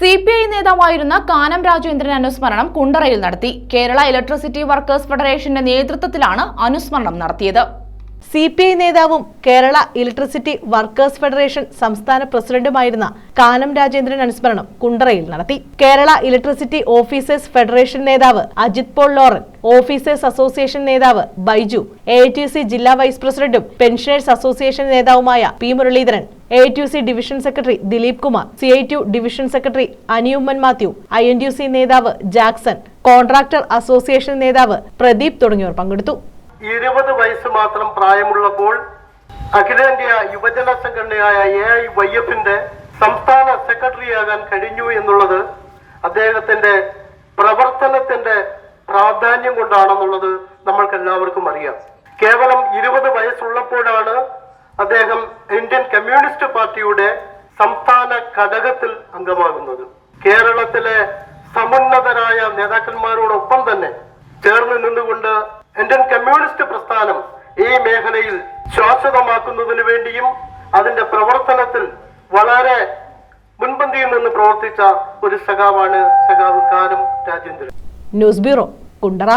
C P I നേതാവായിരുന്ന കാനം രാജേന്ദ്രൻ അനുസ്മരണം കുണ്ടറയിൽ നടത്തി. കേരള ഇലക്ട്രിസിറ്റി വർക്കേഴ്സ് ഫെഡറേഷന്റെ നേതൃത്വത്തിലാണ് അനുസ്മരണം നടത്തിയത്. സി പി ഐ നേതാവും കേരള ഇലക്ട്രിസിറ്റി വർക്കേഴ്സ് ഫെഡറേഷൻ സംസ്ഥാന പ്രസിഡന്റുമായിരുന്ന കാനം രാജേന്ദ്രൻ അനുസ്മരണം കുണ്ടറയിൽ നടത്തി. കേരള ഇലക്ട്രിസിറ്റി ഓഫീസേഴ്സ് ഫെഡറേഷൻ നേതാവ് Ajith Paul Lauren officers association നേതാവ് ബൈജു എ ടി സി ജില്ലാ വൈസ് പ്രസിഡന്റും പെൻഷനേഴ്സ് അസോസിയേഷൻ നേതാവുമായ P Muraleedharan A T C division secretary Dileep Kumar C I division secretary അനിയുമ്മൻ Mathew I N T C നേതാവ് Jackson contractor association നേതാവ് പ്രദീപ് തുടങ്ങിയവർ പങ്കെടുത്തു. ഇരുപത് വയസ്സ് മാത്രം പ്രായമുള്ളപ്പോൾ അഖിലേന്ത്യാ യുവജന സംഘടനയായ എ ഐ വൈ എഫിന്റെ സംസ്ഥാന സെക്രട്ടറിയാകാൻ കഴിഞ്ഞു എന്നുള്ളത് അദ്ദേഹത്തിന്റെ പ്രവർത്തനത്തിന്റെ പ്രാധാന്യം കൊണ്ടാണെന്നുള്ളത് നമ്മൾക്ക് എല്ലാവർക്കും അറിയാം. കേവലം ഇരുപത് വയസ്സുള്ളപ്പോഴാണ് അദ്ദേഹം ഇന്ത്യൻ കമ്മ്യൂണിസ്റ്റ് പാർട്ടിയുടെ സംസ്ഥാന ഘടകത്തിൽ അംഗമാകുന്നത്. കേരളത്തിലെ സമുന്നതരായ നേതാക്കന്മാരോടൊപ്പം തന്നെ ചേർന്ന് നിന്നുകൊണ്ട് ഇന്ത്യൻ കമ്മ്യൂണിസ്റ്റ് പ്രസ്ഥാനം ഈ മേഖലയിൽ ശാശ്വതമാക്കുന്നതിന് വേണ്ടിയും അതിന്റെ പ്രവർത്തനത്തിൽ വളരെ മുൻപന്തിയിൽ നിന്ന് പ്രവർത്തിച്ച ഒരു സഖാവാണ് സഖാവ് കാലം രാജേന്ദ്രൻ. News bureau Kundara.